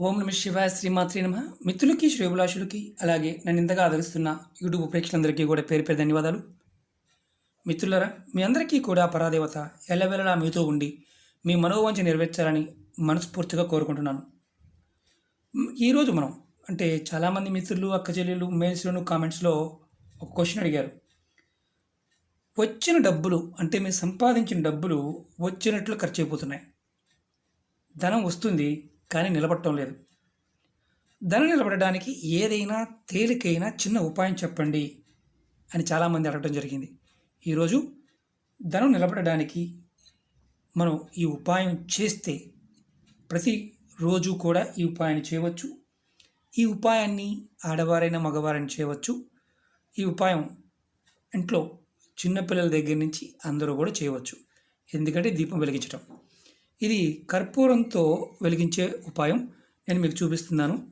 ఓం నమ శివాయ శ్రీమాత్రి నమ. మిత్రులకి శ్రేభిలాషులకి అలాగే నన్ను ఇంతగా ఆదరిస్తున్న యూట్యూబ్ ప్రేక్షకులందరికీ కూడా పేరు పేరు ధన్యవాదాలు. మిత్రులరా మీ అందరికీ కూడా పరాదేవత ఎల్లవెల్లలా మీతో ఉండి మీ మనోవాంఛ నెరవేర్చాలని మనస్ఫూర్తిగా కోరుకుంటున్నాను. ఈరోజు మనం అంటే చాలామంది మిత్రులు అక్క చెల్లెలు కామెంట్స్లో ఒక క్వశ్చన్ అడిగారు. వచ్చిన డబ్బులు అంటే మీరు సంపాదించిన డబ్బులు వచ్చినట్లు ఖర్చు అయిపోతున్నాయి. ధనం వస్తుంది కానీ నిలబడటం లేదు. ధనం నిలబడడానికి ఏదైనా తేలికైన చిన్న ఉపాయం చెప్పండి అని చాలామంది అడగడం జరిగింది. ఈరోజు ధనం నిలబడడానికి మనం ఈ ఉపాయం చేస్తే ప్రతి రోజు కూడా ఈ ఉపాయాన్ని చేయవచ్చు. ఈ ఉపాయాన్ని ఆడవారైనా మగవారైనా చేయవచ్చు. ఈ ఉపాయం ఇంట్లో చిన్నపిల్లల దగ్గర నుంచి అందరూ కూడా చేయవచ్చు. ఎందుకంటే దీపం వెలిగించటం. ఇది కర్పూరంతో వెలిగించే ఉపాయం నేను మీకు చూపిస్తున్నాను.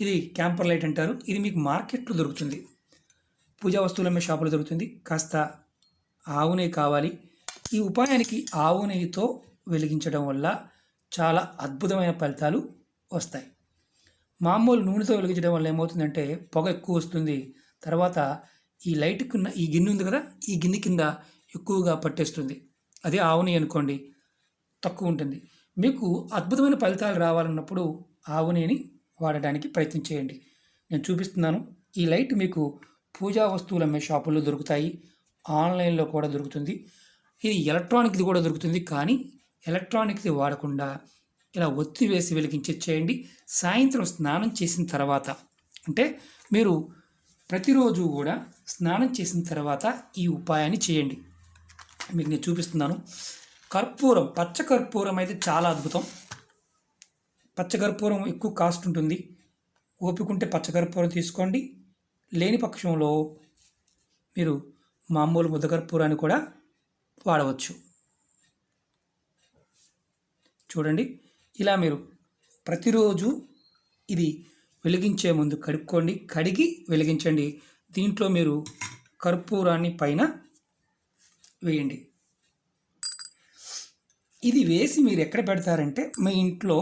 ఇది క్యాంపర్ లైట్ అంటారు. ఇది మీకు మార్కెట్లో దొరుకుతుంది. పూజా వస్తువులు అమ్మే షాపులో దొరుకుతుంది. కాస్త ఆవు నెయ్యి కావాలి. ఈ ఉపాయానికి ఆవు నెయ్యితో వెలిగించడం వల్ల చాలా అద్భుతమైన ఫలితాలు వస్తాయి. మామూలు నూనెతో వెలిగించడం వల్ల ఏమవుతుందంటే పొగ ఎక్కువ వస్తుంది. తర్వాత ఈ లైట్కున్న ఈ గిన్నె ఉంది కదా ఈ గిన్నె కింద ఎక్కువగా పట్టేస్తుంది. అదే ఆవు నెయ్యి అనుకోండి. తక్కువ ఉంటుంది మీకు అద్భుతమైన ఫలితాలు రావాలన్నప్పుడు ఆవునేని వాడడానికి ప్రయత్నం చేయండి. నేను చూపిస్తున్నాను. ఈ లైట్ మీకు పూజా వస్తువులు అమ్మే షాపుల్లో దొరుకుతాయి. ఆన్లైన్లో కూడా దొరుకుతుంది. ఇది ఎలక్ట్రానిక్ది కూడా దొరుకుతుంది. కానీ ఎలక్ట్రానిక్ది వాడకుండా ఇలా ఒత్తి వేసి వెలిగించి చేయండి. సాయంత్రం స్నానం చేసిన తర్వాత అంటే మీరు ప్రతిరోజు కూడా స్నానం చేసిన తర్వాత ఈ ఉపాయాన్ని చేయండి. మీకు నేను చూపిస్తున్నాను. కర్పూరం పచ్చ కర్పూరం అయితే చాలా అద్భుతం. పచ్చ కర్పూరం ఎక్కువ కాస్ట్ ఉంటుంది. ఓపికంటే పచ్చకర్పూరం పచ్చ కర్పూరం తీసుకోండి. లేని పక్షంలో మీరు మామూలు ముద్ద కర్పూరాన్ని కూడా వాడవచ్చు. చూడండి. ఇలా మీరు ప్రతిరోజు ఇది వెలిగించే ముందు కడుక్కోండి. కడిగి వెలిగించండి. దీంట్లో మీరు కర్పూరాన్ని పైన వేయండి. ఇది వేసి మీరు ఎక్కడ పెడతారంటే మీ ఇంట్లో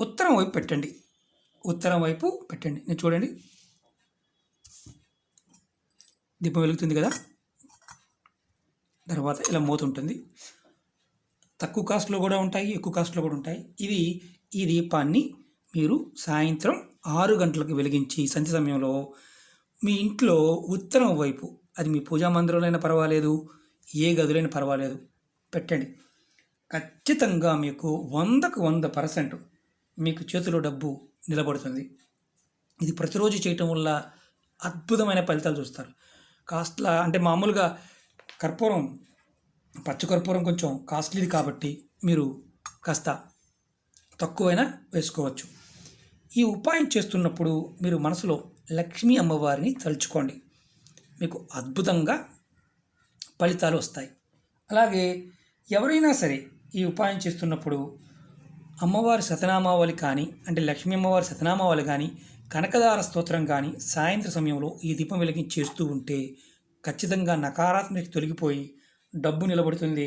ఉత్తరం వైపు పెట్టండి. ఉత్తరం వైపు పెట్టండి. నేను చూడండి. దీపం వెలుగుతుంది కదా? తర్వాత ఇలా మోతుంటుంది తక్కువ కాస్ట్లో కూడా ఉంటాయి ఎక్కువ కాస్ట్లో కూడా ఉంటాయి. ఇది ఈ దీపాన్ని మీరు సాయంత్రం ఆరు గంటలకు వెలిగించి సంధ్య సమయంలో మీ ఇంట్లో ఉత్తరం వైపు అది మీ పూజా మందిరంలో అయినా పర్వాలేదు ఏ గదులైనా పర్వాలేదు పెట్టండి. ఖచ్చితంగా మీకు వందకు వంద పర్సెంట్ మీకు చేతిలో డబ్బు నిలబడుతుంది. ఇది ప్రతిరోజు చేయటం వల్ల అద్భుతమైన ఫలితాలు చూస్తారు. కాస్ట్లా అంటే మామూలుగా కర్పూరం పచ్చకర్పూరం కొంచెం కాస్ట్లీది కాబట్టి మీరు కాస్త తక్కువైనా వేసుకోవచ్చు. ఈ ఉపాయం చేస్తున్నప్పుడు మీరు మనసులో లక్ష్మీ అమ్మవారిని తలుచుకోండి. మీకు అద్భుతంగా ఫలితాలు వస్తాయి. అలాగే ఎవరైనా సరే ఈ ఉపాయం చేస్తున్నప్పుడు అమ్మవారి శతనామావళి కానీ అంటే లక్ష్మీ అమ్మవారి శతనామావళి కానీ కనకదార స్తోత్రం కానీ సాయంత్ర సమయంలో ఈ దీపం వెలిగించి చేస్తూ ఉంటే ఖచ్చితంగా నకారాత్మక తొలగిపోయి డబ్బు నిలబడుతుంది.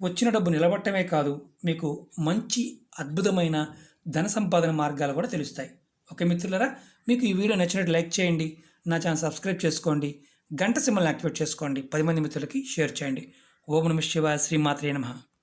వచ్చిన డబ్బు నిలబడటమే కాదు మీకు మంచి అద్భుతమైన ధన సంపాదన మార్గాలు కూడా తెలుస్తాయి. ఓకే మిత్రులరా మీకు ఈ వీడియో నచ్చినట్టు లైక్ చేయండి నా ఛానల్ సబ్స్క్రైబ్ చేసుకోండి గంట సింబల్ని యాక్టివేట్ చేసుకోండి పది మంది మిత్రులకి షేర్ చేయండి. ఓం నమ శివాయ శ్రీమాత్రే నమ.